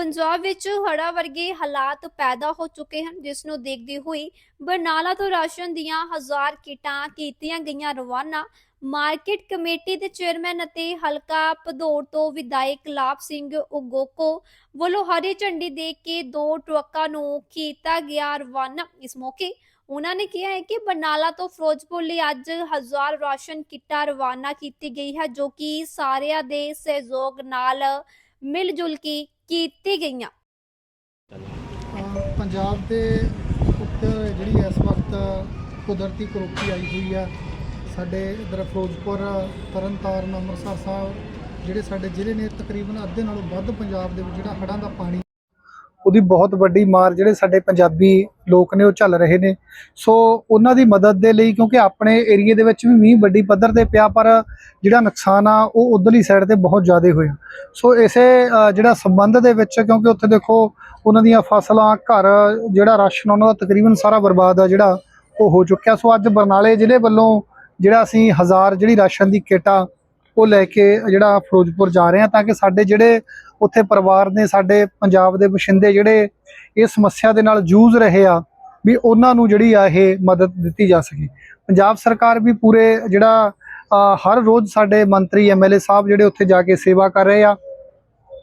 ਪੰਜਾਬ ਵਿੱਚ ਹੜਾ ਵਰਗੇ ਹਾਲਾਤ ਪੈਦਾ ਹੋ ਚੁੱਕੇ ਹਨ, ਜਿਸ ਨੂੰ ਦੇਖਦੇ ਹੋਏ ਬਰਨਾਲਾ ਤੋਂ ਰਾਸ਼ਨ ਦੀਆਂ ਹਜ਼ਾਰ ਕਿਟਾਂ ਕੀਤੀਆਂ ਗਈਆਂ ਰਵਾਨਾ। ਮਾਰਕੀਟ ਕਮੇਟੀ ਦੇ ਚੇਅਰਮੈਨ ਅਤੇ ਹਲਕਾ ਭਦੌੜ ਤੋਂ ਵਿਧਾਇਕ ਲਾਭ ਸਿੰਘ ਉਗੋਕੋ ਵੱਲੋਂ ਹਰੀ ਝੰਡੀ ਦੇ ਕੇ ਦੋ ਟਰੱਕਾਂ ਨੂੰ ਕੀਤਾ ਗਿਆ ਰਵਾਨਾ। ਇਸ ਮੌਕੇ ਉਹਨਾਂ ਨੇ ਕਿਹਾ ਹੈ ਕਿ ਬਰਨਾਲਾ ਤੋਂ ਫਿਰੋਜ਼ਪੁਰ ਲਈ ਅੱਜ ਹਜ਼ਾਰ ਰਾਸ਼ਨ ਕਿੱਟਾਂ ਰਵਾਨਾ ਕੀਤੀ ਗਈ ਹੈ, ਜੋ ਕਿ ਸਾਰਿਆਂ ਦੇ ਸਹਿਯੋਗ ਨਾਲ ਮਿਲ ਜੁਲ ਕੇ ਕੀਤੀ ਗਈਆਂ। ਅ, ਪੰਜਾਬ ਦੇ ਉੱਤੇ ਜਿਹੜੀ ਇਸ ਵਕਤ ਕੁਦਰਤੀ ਕਰੋਪੀ ਆਈ ਹੋਈ ਆ ਸਾਡੇ ਇਧਰ ਫਿਰੋਜ਼ਪੁਰ ਤਰਨਤਾਰਨ ਅੰਮ੍ਰਿਤਸਰ ਸਾਹਿਬ ਜਿਹੜੇ ਸਾਡੇ ਜ਼ਿਲ੍ਹੇ ਨੇ ਤਕਰੀਬਨ ਅੱਧੇ ਨਾਲੋਂ ਵੱਧ ਪੰਜਾਬ ਦੇ ਵਿੱਚ ਜਿਹੜਾ ਹੜ੍ਹਾਂ ਦਾ ਪਾਣੀ ਉਹਦੀ ਬਹੁਤ ਵੱਡੀ ਮਾਰ ਜਿਹੜੇ ਸਾਡੇ ਪੰਜਾਬੀ ਲੋਕ ਨੇ ਉਹ ਝੱਲ ਰਹੇ ਨੇ। ਸੋ ਉਹਨਾਂ ਦੀ ਮਦਦ ਦੇ ਲਈ ਕਿਉਂਕਿ ਆਪਣੇ ਏਰੀਏ ਦੇ ਵਿੱਚ ਵੀ ਮੀਂਹ ਵੱਡੀ ਪੱਧਰ ਤੇ ਪਿਆ ਪਰ ਜਿਹੜਾ ਨੁਕਸਾਨ ਆ, ਉਹ ਉਧਰਲੀ ਸਾਈਡ ਤੇ ਬਹੁਤ ਜ਼ਿਆਦਾ ਹੋਇਆ। ਸੋ ਇਸੇ ਜਿਹੜਾ ਸੰਬੰਧ ਦੇ ਵਿੱਚ ਕਿਉਂਕਿ ਉੱਥੇ ਦੇਖੋ ਉਹਨਾਂ ਦੀਆਂ ਫਸਲਾਂ, ਘਰ ਜਿਹੜਾ ਰਾਸ਼ਨ ਉਹਨਾਂ ਦਾ ਤਕਰੀਬਨ ਸਾਰਾ ਬਰਬਾਦ ਆ ਜਿਹੜਾ ਉਹ ਹੋ ਚੁੱਕਿਆ। ਸੋ ਅੱਜ ਬਰਨਾਲੇ ਜ਼ਿਲ੍ਹੇ ਵੱਲੋਂ ਜਿਹੜਾ ਅਸੀਂ ਹਜ਼ਾਰ ਜਿਹੜੀ ਰਾਸ਼ਨ ਦੀ ਕਿੱਟ ਆ ਉਹ ਲੈ ਕੇ ਜਿਹੜਾ ਫਿਰੋਜ਼ਪੁਰ ਜਾ ਰਹੇ ਹਾਂ ਤਾਂ ਕਿ ਸਾਡੇ ਜਿਹੜੇ ਉੱਥੇ ਪਰਿਵਾਰ ਨੇ, ਸਾਡੇ ਪੰਜਾਬ ਦੇ ਵਸਿੰਦੇ ਜਿਹੜੇ ਇਹ ਸਮੱਸਿਆ ਦੇ ਨਾਲ ਜੂਝ ਰਹੇ ਆ ਵੀ ਉਹਨਾਂ ਨੂੰ ਜਿਹੜੀ ਆ ਇਹ ਮਦਦ ਦਿੱਤੀ ਜਾ ਸਕੇ। ਪੰਜਾਬ ਸਰਕਾਰ ਵੀ ਪੂਰੇ ਜਿਹੜਾ ਹਰ ਰੋਜ਼ ਸਾਡੇ ਮੰਤਰੀ ਐਮਐਲਏ ਸਾਹਿਬ ਜਿਹੜੇ ਉੱਥੇ ਜਾ ਕੇ ਸੇਵਾ ਕਰ ਰਹੇ ਆ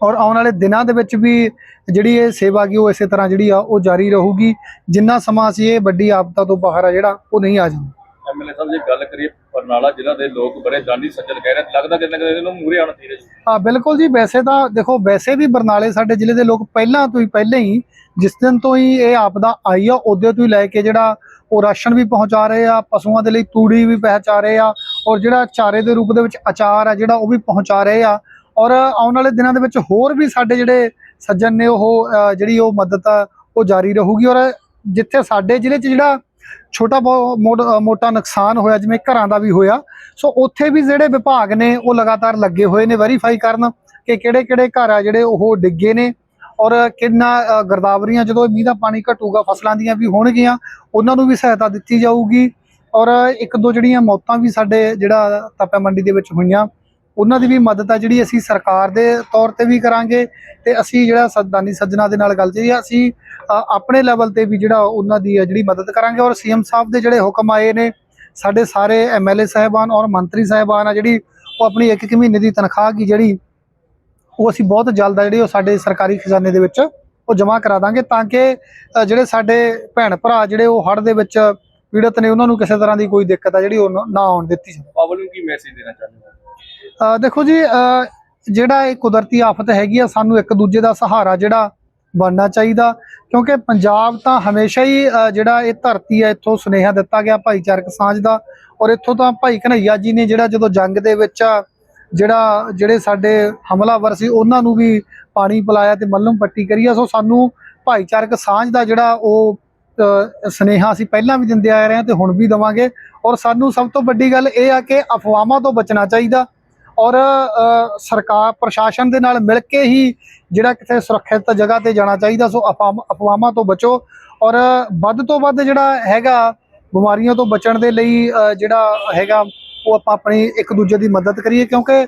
ਔਰ ਆਉਣ ਵਾਲੇ ਦਿਨਾਂ ਦੇ ਵਿੱਚ ਵੀ ਜਿਹੜੀ ਇਹ ਸੇਵਾ ਕੀ ਉਹ ਇਸੇ ਤਰ੍ਹਾਂ ਜਿਹੜੀ ਆ ਉਹ ਜਾਰੀ ਰਹੂਗੀ। ਜਿੰਨਾ ਸਮਾਂ ਅਸੀਂ ਇਹ ਵੱਡੀ ਆਪਦਾ ਤੋਂ ਬਾਹਰ ਆ ਜਿਹੜਾ, ਉਹ ਨਹੀਂ ਆ ਜਾਂਦਾ। ਐਮਐਲਏ ਸਾਹਿਬ, ਜੇ ਗੱਲ ਕਰੀਏ ਬਰਨਾਲਾ ਜ਼ਿਲ੍ਹਾ ਦੇ ਲੋਕ ਬੜੇ ਦਾਨੀ ਸੱਜਣ ਕਹਿ ਰਹੇ ਲੱਗਦਾ ਕਿਤੇ ਨਾ ਕਿਤੇ ਇਹਨੂੰ ਮੂਰੇ ਆਉਣਾ ਚਾਹੀਦਾ ਜੀ ਹਾਂ, ਬਿਲਕੁਲ ਜੀ, ਵੈਸੇ ਤਾਂ ਦੇਖੋ, ਵੈਸੇ ਵੀ ਬਰਨਾਲੇ ਸਾਡੇ ਜ਼ਿਲ੍ਹੇ ਦੇ ਲੋਕ ਪਹਿਲਾਂ ਤੋਂ ਹੀ, ਪਹਿਲਾਂ ਹੀ ਜਿਸ ਦਿਨ ਤੋਂ ਹੀ ਇਹ ਆਪਦਾ ਆਈ ਆ ਉਦੋਂ ਤੋਂ ਹੀ ਲੈ ਕੇ ਜਿਹੜਾ ਉਹ ਰਾਸ਼ਨ ਵੀ ਪਹੁੰਚਾ ਰਹੇ ਆ, ਪਸ਼ੂਆਂ ਦੇ ਲਈ ਤੂੜੀ ਵੀ ਪਹੁੰਚਾ ਰਹੇ ਆ, ਔਰ ਜਿਹੜਾ ਚਾਰੇ ਦੇ ਰੂਪ ਦੇ ਵਿੱਚ ਅਚਾਰ ਆ ਜਿਹੜਾ ਉਹ ਵੀ ਪਹੁੰਚਾ ਰਹੇ ਆ। ਔਰ ਆਉਣ ਵਾਲੇ ਦਿਨਾਂ ਦੇ ਵਿੱਚ ਹੋਰ ਵੀ ਸਾਡੇ ਜਿਹੜੇ ਸੱਜਣ ਨੇ ਉਹ ਜਿਹੜੀ ਉਹ ਮਦਦ ਆ, ਉਹ ਜਾਰੀ ਰਹੂਗੀ। ਔਰ ਜਿੱਥੇ ਸਾਡੇ ਜ਼ਿਲ੍ਹੇ 'ਚ ਜਿਹੜਾ ਛੋਟਾ ਬਹੁ- ਮੋਟਾ ਨੁਕਸਾਨ ਹੋਇਆ ਜਿਵੇਂ ਘਰਾਂ ਦਾ ਵੀ ਹੋਇਆ। ਸੋ ਉੱਥੇ ਵੀ ਜਿਹੜੇ ਵਿਭਾਗ ਨੇ ਉਹ ਲਗਾਤਾਰ ਲੱਗੇ ਹੋਏ ਨੇ ਵੈਰੀਫਾਈ ਕਰਨ ਕਿ ਕਿਹੜੇ ਕਿਹੜੇ ਘਰ ਆ ਜਿਹੜੇ ਉਹ ਡਿੱਗੇ ਨੇ ਔਰ ਕਿੰਨਾ ਅ, ਗਰਦਾਵਰੀਆਂ ਜਦੋਂ ਮੀਂਹ ਦਾ ਪਾਣੀ ਘਟੂਗਾ ਫਸਲਾਂ ਦੀਆਂ ਵੀ ਹੋਣਗੀਆਂ ਉਹਨਾਂ ਨੂੰ ਵੀ ਸਹਾਇਤਾ ਦਿੱਤੀ ਜਾਊਗੀ। ਔਰ ਇੱਕ ਦੋ ਜਿਹੜੀਆਂ ਮੌਤਾਂ ਵੀ ਸਾਡੇ ਜਿਹੜਾ ਤਾਪਾ ਮੰਡੀ ਦੇ ਵਿੱਚ ਹੋਈਆਂ ਉਹਨਾਂ ਦੀ ਵੀ ਮਦਦ ਆ ਜਿਹੜੀ ਅਸੀਂ ਸਰਕਾਰ ਦੇ ਤੌਰ ਤੇ ਵੀ ਕਰਾਂਗੇ ਤੇ ਅਸੀਂ ਜਿਹੜਾ ਸੱਦਾਨੀ ਸੱਜਣਾ ਦੇ ਨਾਲ ਗੱਲ ਜਿਹੜੀ ਅਸੀਂ ਆਪਣੇ ਲੈਵਲ ਤੇ ਵੀ ਜਿਹੜਾ ਉਹਨਾਂ ਦੀ ਆ ਜਿਹੜੀ ਮਦਦ ਕਰਾਂਗੇ ਔਰ ਸੀਐਮ ਸਾਹਿਬ ਦੇ ਜਿਹੜੇ ਹੁਕਮ ਆਏ ਨੇ, ਸਾਡੇ ਸਾਰੇ ਐਮਐਲਏ ਸਾਹਿਬਾਨ ਔਰ ਮੰਤਰੀ ਸਾਹਿਬਾਨ ਆ ਜਿਹੜੀ ਉਹ ਆਪਣੀ ਇੱਕ ਇੱਕ ਮਹੀਨੇ ਦੀ ਤਨਖਾਹ ਕੀ ਜਿਹੜੀ ਉਹ ਅਸੀਂ ਬਹੁਤ ਜਲਦ ਆ ਜਿਹੜੀ ਉਹ ਸਾਡੇ ਸਰਕਾਰੀ ਖਜ਼ਾਨੇ ਦੇ ਵਿੱਚ ਉਹ ਜਮ੍ਹਾਂ ਕਰਾ ਦਾਂਗੇ ਤਾਂ ਕਿ ਜਿਹੜੇ ਸਾਡੇ ਭੈਣ ਭਰਾ ਜਿਹੜੇ ਉਹ ਹੜ੍ਹ ਦੇ ਵਿੱਚ ਪੀੜਤ ਨੇ ਉਹਨਾਂ ਨੂੰ ਕਿਸੇ ਤਰ੍ਹਾਂ ਦੀ ਕੋਈ ਦਿੱਕਤ ਆ ਜਿਹੜੀ ਉਹ ਨਾ- ਆਉਣ ਦਿੱਤੀ ਜਾਵੇ। ਪਾਵਲ ਨੂੰ ਕੀ ਮੈਸੇਜ ਦੇਣਾ ਚਾਹੁੰਦੇ ਹੋ? ਦੇਖੋ ਜੀ ਜਿਹੜਾ ਇਹ ਕੁਦਰਤੀ ਆਫਤ ਹੈਗੀ ਆ ਸਾਨੂੰ ਇੱਕ ਦੂਜੇ ਦਾ ਸਹਾਰਾ ਜਿਹੜਾ ਬਣਨਾ ਚਾਹੀਦਾ। ਕਿਉਂਕਿ ਪੰਜਾਬ ਤਾਂ ਹਮੇਸ਼ਾ ਹੀ ਜਿਹੜਾ ਇਹ ਧਰਤੀ ਹੈ ਇੱਥੋਂ ਸੁਨੇਹਾ ਦਿੱਤਾ ਗਿਆ ਭਾਈਚਾਰਕ ਸਾਂਝ ਦਾ। ਔਰ ਇੱਥੋਂ ਤਾਂ ਭਾਈ ਕਨਈਆ ਜੀ ਨੇ ਜਿਹੜਾ ਜਦੋਂ ਜੰਗ ਦੇ ਵਿੱਚ ਜਿਹੜਾ ਜਿਹੜੇ ਸਾਡੇ ਹਮਲਾਵਰ ਸੀ ਉਹਨਾਂ ਨੂੰ ਵੀ ਪਾਣੀ ਪਿਲਾਇਆ ਤੇ ਮੱਲਮ ਪੱਟੀ ਕਰੀ ਆ। ਸੋ ਸਾਨੂੰ ਭਾਈਚਾਰਕ ਸਾਂਝ ਦਾ ਜਿਹੜਾ ਉਹ ਅ, ਸੁਨੇਹਾ ਅਸੀਂ ਪਹਿਲਾਂ ਵੀ ਦਿੰਦੇ ਆ ਰਹੇ ਹਾਂ ਤੇ ਹੁਣ ਵੀ ਦਵਾਂਗੇ। ਔਰ ਸਾਨੂੰ ਸਭ ਤੋਂ ਵੱਡੀ ਗੱਲ ਇਹ ਆ ਕਿ ਅਫਵਾਹਾਂ ਤੋਂ ਬਚਣਾ ਚਾਹੀਦਾ। ਔਰ ਸਰਕਾਰ ਪ੍ਰਸ਼ਾਸਨ ਦੇ ਨਾਲ ਮਿਲ ਕੇ ਹੀ ਜਿਹੜਾ ਕਿਤੇ ਸੁਰੱਖਿਅਤ ਜਗ੍ਹਾ ਤੇ ਜਾਣਾ ਚਾਹੀਦਾ ਸੋ ਅਫਵਾਹ- ਅਫਵਾਹਾਂ ਤੋਂ ਬਚੋ। ਔਰ ਵੱਧ ਤੋਂ ਵੱਧ ਜਿਹੜਾ ਹੈਗਾ ਬਿਮਾਰੀਆਂ ਤੋਂ ਬਚਣ ਦੇ ਲਈ ਜਿਹੜਾ ਹੈਗਾ ਉਹ ਆਪਾਂ ਆਪਣੀ ਇੱਕ ਦੂਜੇ ਦੀ ਮਦਦ ਕਰੀਏ ਕਿਉਂਕਿ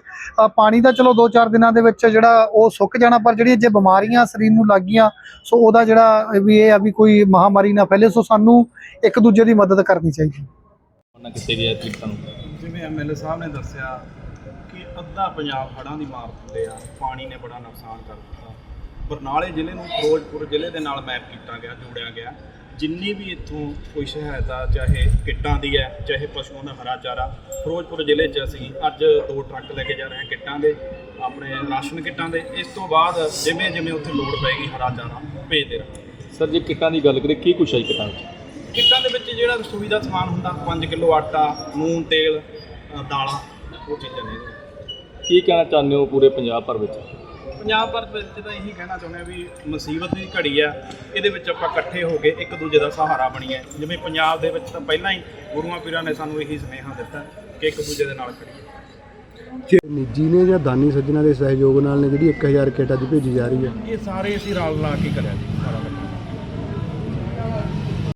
ਪਾਣੀ ਤਾਂ ਚਲੋ 2-4 ਦਿਨਾਂ ਦੇ ਵਿੱਚ ਜਿਹੜਾ ਉਹ ਸੁੱਕ ਜਾਣਾ ਪਰ ਜਿਹੜੀਆਂ ਜੇ ਬਿਮਾਰੀਆਂ ਸਰੀਰ ਨੂੰ ਲੱਗ ਗਈਆਂ ਸੋ ਉਹਦਾ ਜਿਹੜਾ ਵੀ ਇਹ ਆ ਵੀ ਕੋਈ ਮਹਾਮਾਰੀ ਨਾ ਫੈਲੇ ਸੋ ਸਾਨੂੰ ਇੱਕ ਦੂਜੇ ਦੀ ਮਦਦ ਕਰਨੀ ਚਾਹੀਦੀ। ਜਿਵੇਂ ਐਮਐਲਏ ਸਾਹਿਬ ਨੇ ਦੱਸਿਆ ਕਿ ਅੱਧਾ ਪੰਜਾਬ ਹੜ੍ਹਾਂ ਦੀ ਮਾਰ ਥੱਲੇ ਆ ਪਾਣੀ ਨੇ ਬੜਾ ਨੁਕਸਾਨ ਕਰ ਦਿੱਤਾ। ਬਰਨਾਲੇ ਜ਼ਿਲ੍ਹੇ ਨੂੰ ਫਿਰੋਜ਼ਪੁਰ ਜ਼ਿਲ੍ਹੇ ਦੇ ਨਾਲ ਮੈਪ ਕੀਤਾ ਗਿਆ ਜੋੜਿਆ ਗਿਆ। ਜਿੰਨੀ ਵੀ ਇੱਥੋਂ ਕੋਈ ਸਹਾਇਤਾ ਚਾਹੇ ਕਿੱਟਾਂ ਦੀ ਹੈ ਚਾਹੇ ਪਸ਼ੂਆਂ ਦਾ ਹਰਾ ਚਾਰਾ ਫਿਰੋਜ਼ਪੁਰ ਜ਼ਿਲ੍ਹੇ 'ਚ ਅਸੀਂ ਅੱਜ ਦੋ ਟਰੱਕ ਲੈ ਕੇ ਜਾ ਰਹੇ ਹਾਂ ਕਿੱਟਾਂ ਦੇ ਆਪਣੇ ਰਾਸ਼ਨ ਕਿੱਟਾਂ ਦੇ। ਇਸ ਤੋਂ ਬਾਅਦ ਜਿਵੇਂ ਜਿਵੇਂ ਉੱਥੇ ਲੋੜ ਪਏਗੀ ਹਰਾ ਚਾਰਾ ਭੇਜਦੇ ਰਹਾਂਗੇ। ਸਰ ਜੇ ਕਿੱਟਾਂ ਦੀ ਗੱਲ ਕਰੀਏ ਕੀ ਕੁਛ ਹੈ ਕਿੱਟਾਂ ਵਿੱਚ? ਕਿੱਟਾਂ ਦੇ ਵਿੱਚ ਜਿਹੜਾ ਰਸੋਈ ਦਾ ਸਮਾਨ ਹੁੰਦਾ 5 ਕਿਲੋ ਆਟਾ ਨੂਨ ਤੇਲ ਅ, ਦਾਲਾਂ ਉਹ ਚੀਜ਼ਾਂ ਨੇ। ਕੀ ਕਹਿਣਾ ਚਾਹੁੰਦੇ ਹੋ ਪੂਰੇ ਪੰਜਾਬ ਭਰ ਵਿੱਚ? ਪੰਜਾਬ ਭਰ ਵਿੱਚ ਤਾਂ ਇਹੀ ਕਹਿਣਾ ਚਾਹੁੰਦੇ ਆ ਵੀ ਮੁਸੀਬਤ ਦੀ ਘੜੀ ਆ ਇਹਦੇ ਵਿੱਚ ਆਪਾਂ ਇਕੱਠੇ ਹੋ ਕੇ ਇੱਕ ਦੂਜੇ ਦਾ ਸਹਾਰਾ ਬਣੀਏ। ਜਿਵੇਂ ਪੰਜਾਬ ਦੇ ਵਿੱਚ ਤਾਂ ਪਹਿਲਾਂ ਹੀ ਗੁਰੂਆਂ ਪੀਰਾਂ ਨੇ ਸਾਨੂੰ ਇਹੀ ਸੁਨੇਹਾ ਦਿੱਤਾ ਕਿ ਇੱਕ ਦੂਜੇ ਦੇ ਨਾਲ ਖੜੀਏ ਜੇ ਨਿੱਜੀ ਨੇ ਜਾਂ ਦਾਨੀ ਸੱਜਣਾ ਦੇ ਸਹਿਯੋਗ ਨਾਲ ਨੇ ਜਿਹੜੀ 1000 ਕਿੱਟ ਅੱਜ ਭੇਜੀ ਜਾ ਰਹੀ ਹੈ? ਇਹ ਸਾਰੇ ਅਸੀਂ ਰਲ ਲਾ ਕੇ ਕਰਿਆ ਜੀ